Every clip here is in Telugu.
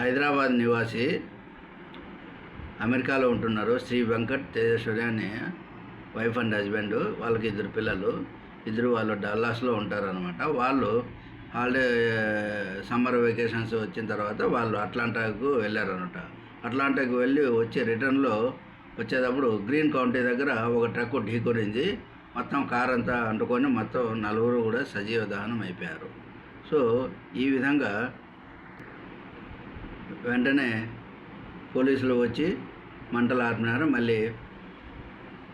హైదరాబాద్ నివాసి అమెరికాలో ఉంటున్నారు శ్రీ వెంకట్ తేజేశ్వరి అనే వైఫ్ అండ్ హస్బెండ్ వాళ్ళకి ఇద్దరు పిల్లలు. ఇద్దరు వాళ్ళు డల్లాస్లో ఉంటారనమాట వాళ్ళు హాలిడే సమ్మర్ వెకేషన్స్ వచ్చిన తర్వాత వాళ్ళు అట్లాంటాకు వెళ్ళారనమాట అట్లాంటాకు వెళ్ళి వచ్చే రిటర్న్లో వచ్చేటప్పుడు గ్రీన్ కౌంటీ దగ్గర ఒక ట్రక్ ఢీకొనింది. మొత్తం కార్ అంతా అంటుకొని మొత్తం నలుగురు కూడా సజీవ దహనం అయిపోయారు. సో ఈ విధంగా వెంటనే పోలీసులు వచ్చి మంటలు ఆపినారు మళ్ళీ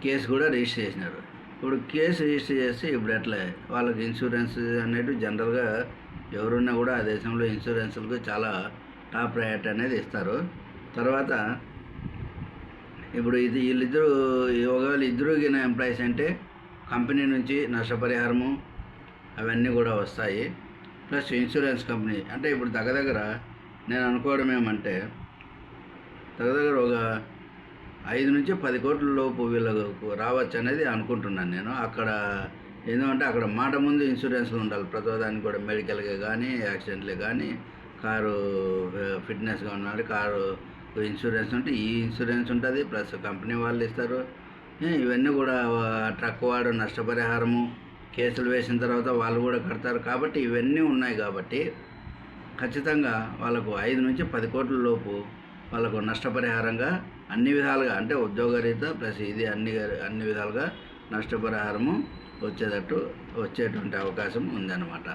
కేసు కూడా రిజిస్టర్ చేసినారు. ఇప్పుడు కేసు రిజిస్టర్ చేస్తే ఇప్పుడు ఎట్లా? వాళ్ళకి ఇన్సూరెన్స్ అనేది జనరల్గా ఎవరున్నా కూడా ఆ దేశంలో ఇన్సూరెన్స్లకు చాలా టాప్ ప్రయారిటీ అనేది ఇస్తారు. తర్వాత ఇప్పుడు ఇది వీళ్ళిద్దరూ ఒకవేళ ఇద్దరు గిన ఎంప్లాయీస్ అంటే కంపెనీ నుంచి నష్టపరిహారము అవన్నీ కూడా వస్తాయి. ప్లస్ ఇన్సూరెన్స్ కంపెనీ అంటే ఇప్పుడు దగ్గర దగ్గర నేను అనుకోవడం ఏమంటే దగ్గర ఒక ఐదు నుంచి పది కోట్ల లోపు వీళ్ళకు రావచ్చు అనేది అనుకుంటున్నాను నేను. అక్కడ ఎందుకంటే అక్కడ మాట ముందు ఇన్సూరెన్స్లు ఉండాలి. ప్రతిదానికి కూడా మెడికల్కి కానీ యాక్సిడెంట్లే కానీ కారు ఫిట్నెస్గా ఉండాలి. కారు ఇన్సూరెన్స్ ఉంటే ఈ ఇన్సూరెన్స్ ఉంటుంది. ప్లస్ కంపెనీ వాళ్ళు ఇస్తారు. ఇవన్నీ కూడా ట్రక్ వాడు నష్టపరిహారము కేసులు వేసిన తర్వాత వాళ్ళు కూడా కడతారు. కాబట్టి ఇవన్నీ ఉన్నాయి కాబట్టి ఖచ్చితంగా వాళ్ళకు ఐదు నుంచి పది కోట్ల లోపు వాళ్ళకు నష్టపరిహారంగా అన్ని విధాలుగా అంటే ఉద్యోగరీత ప్లస్ ఇది అన్ని అన్ని విధాలుగా నష్టపరిహారము వచ్చేటట్టు వచ్చేటువంటి అవకాశం ఉందన్నమాట.